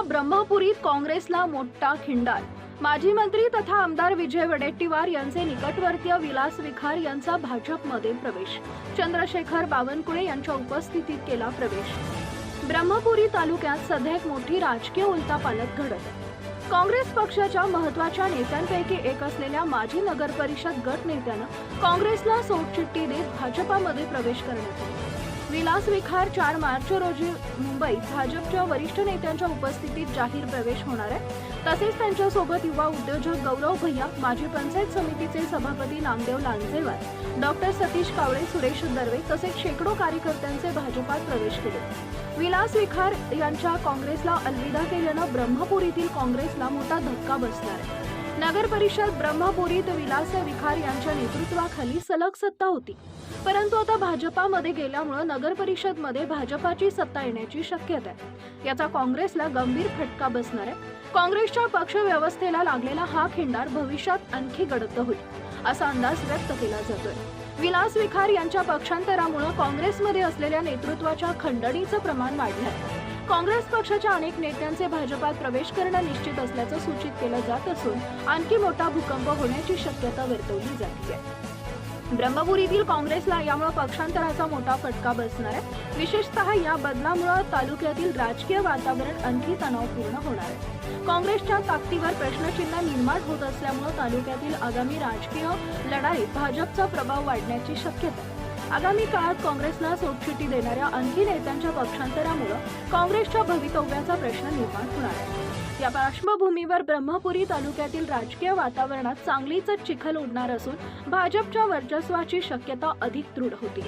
ब्रह्मपुरीत काँग्रेसला मोठा खिंडार. माजी मंत्री तथा आमदार विजय वडेट्टीवार यांचे निकटवर्तीय विलास विखार यांचा भाजपमध्ये प्रवेश. चंद्रशेखर बावनकुळे यांच्या उपस्थितीत केला प्रवेश. ब्रह्मपुरी तालुक्यात सध्या एक मोठी राजकीय उलतापालत घडत. काँग्रेस पक्षाच्या महत्त्वाच्या नेत्यांपैकी एक असलेल्या माजी नगरपरिषद गट नेत्यानं काँग्रेसला सोडचिठ्ठी देत भाजपामध्ये प्रवेश करण्यात आला. विलास विखार चार मार्च रोजी मुंबईत भाजपच्या वरिष्ठ नेत्यांच्या उपस्थितीत जाहीर प्रवेश होणार आहे. तसेच त्यांच्यासोबत युवा उद्योजक गौरव भैया माजी पंचायत समितीचे सभापती नामदेव लांजेवार डॉक्टर सतीश कावळे सुरेश दर्वे तसेच शेकडो कार्यकर्त्यांचे भाजपात प्रवेश केले. विलास विखार यांच्या काँग्रेसला अलविदा केल्यानं ब्रह्मपूर येथील काँग्रेसला मोठा धक्का बसणार आहे. नगर परिषद ब्रह्मपुरीत विलास विखार यांच्या नेतृत्वाखाली सलग सत्ता होती. परंतु आता भाजपामध्ये गेल्यामुळं नगर परिषदमध्ये भाजपाची सत्ता येण्याची शक्यता आहे. याचा काँग्रेसला गंभीर फटका बसणार आहे. काँग्रेसच्या पक्ष व्यवस्थेला लागलेला हा खिंडार भविष्यात आणखी गडद होईल असा अंदाज व्यक्त केला जातोय. विलास विखार यांच्या पक्षांतरामुळे काँग्रेसमध्ये असलेल्या नेतृत्वाच्या खंडणीचं प्रमाण वाढलं आहे काँग्रेस पक्षाच्या अनेक नेत्यांचे भाजपात प्रवेश करणं निश्चित असल्याचं सूचित केलं जात असून आणखी मोठा भूकंप होण्याची शक्यता वर्तवली जाते ब्रह्मपुरीतील काँग्रेसला यामुळे पक्षांतराचा मोठा फटका बसणार आहे. विशेषतः या बदलामुळे तालुक्यातील राजकीय वातावरण आणखी तणावपूर्ण होणार आहे. काँग्रेसच्या ताकदीवर प्रश्नचिन्ह निर्माण होत असल्यामुळे तालुक्यातील आगामी राजकीय लढाईत भाजपचा प्रभाव वाढण्याची शक्यता आगामी काळात काँग्रेसला सोडचिठी देणाऱ्या आणखी नेत्यांच्या पक्षांतरामुळे काँग्रेसच्या भवितव्याचा प्रश्न निर्माण होणार आहे. या पार्श्वभूमीवर ब्रह्मपुरी तालुक्यातील राजकीय वातावरणात चांगलीच चिखल उडणार असून भाजपच्या वर्चस्वाची शक्यता अधिक दृढ होती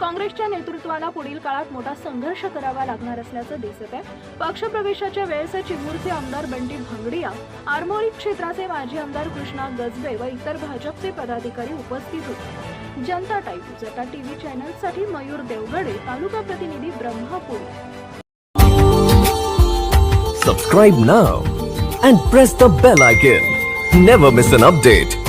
काँग्रेसच्या नेतृत्वाला पुढील काळात मोठा संघर्ष करावा लागणार असल्याचं दिसत आहे. पक्षप्रवेशाच्या वेळेस चिमूरचे आमदार बंटी भांगडिया आरमोरी क्षेत्राचे माजी आमदार कृष्णा गजबे व इतर भाजपचे पदाधिकारी उपस्थित होते. जनता टाईम जटा टीव्ही चॅनलसाठी मयूर देवगडे तालुका प्रतिनिधी Brahmapur. Subscribe now and press the bell icon never miss an update